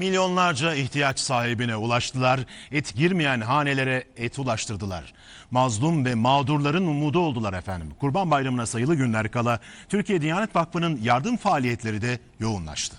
Milyonlarca ihtiyaç sahibine ulaştılar. Et girmeyen hanelere et ulaştırdılar. Mazlum ve mağdurların umudu oldular efendim. Kurban Bayramı'na sayılı günler kala Türkiye Diyanet Vakfı'nın yardım faaliyetleri de yoğunlaştı.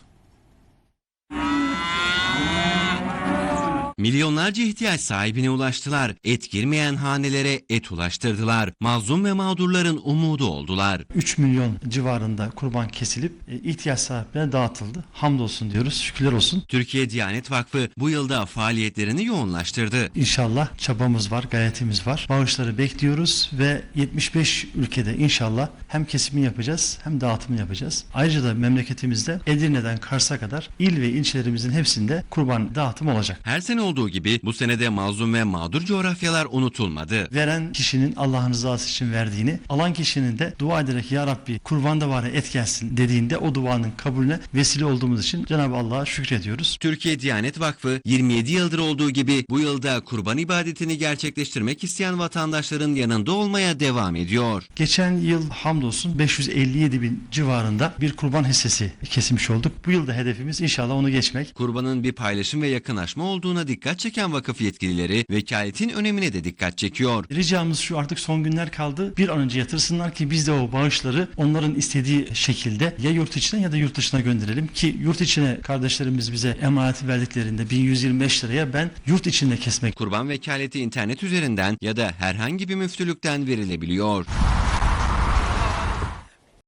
Milyonlarca ihtiyaç sahibine ulaştılar. Et girmeyen hanelere et ulaştırdılar. Mazlum ve mağdurların umudu oldular. 3 milyon civarında kurban kesilip e, ihtiyaç sahiplerine dağıtıldı. Hamdolsun diyoruz, şükürler olsun. Türkiye Diyanet Vakfı bu yılda faaliyetlerini yoğunlaştırdı. İnşallah çabamız var, gayretimiz var. Bağışları bekliyoruz ve 75 ülkede inşallah hem kesimi yapacağız hem dağıtımı yapacağız. Ayrıca da memleketimizde Edirne'den Kars'a kadar il ve ilçelerimizin hepsinde kurban dağıtım olacak. Her sene olduğu gibi bu senede mazlum ve mağdur coğrafyalar unutulmadı. Veren kişinin Allah'ın rızası için verdiğini, alan kişinin de dua ederek Ya Rabbi kurban da var et gelsin dediğinde o duanın kabulüne vesile olduğumuz için Cenab-ı Allah'a şükrediyoruz. Türkiye Diyanet Vakfı 27 yıldır olduğu gibi bu yılda kurban ibadetini gerçekleştirmek isteyen vatandaşların yanında olmaya devam ediyor. Geçen yıl hamdolsun 557 bin civarında bir kurban hissesi kesmiş olduk. Bu yılda hedefimiz inşallah onu geçmek. Kurbanın bir paylaşım ve yakınlaşma olduğuna dikkat çeken vakıf yetkilileri vekaletin önemine de dikkat çekiyor. Ricamız şu artık son günler kaldı. Bir an önce yatırsınlar ki biz de o bağışları onların istediği şekilde ya yurt içine ya da yurt dışına gönderelim ki yurt içine kardeşlerimiz bize emanet verdiklerinde 1125 liraya ben yurt içinde kesmek Kurban vekaleti internet üzerinden ya da herhangi bir müftülükten verilebiliyor.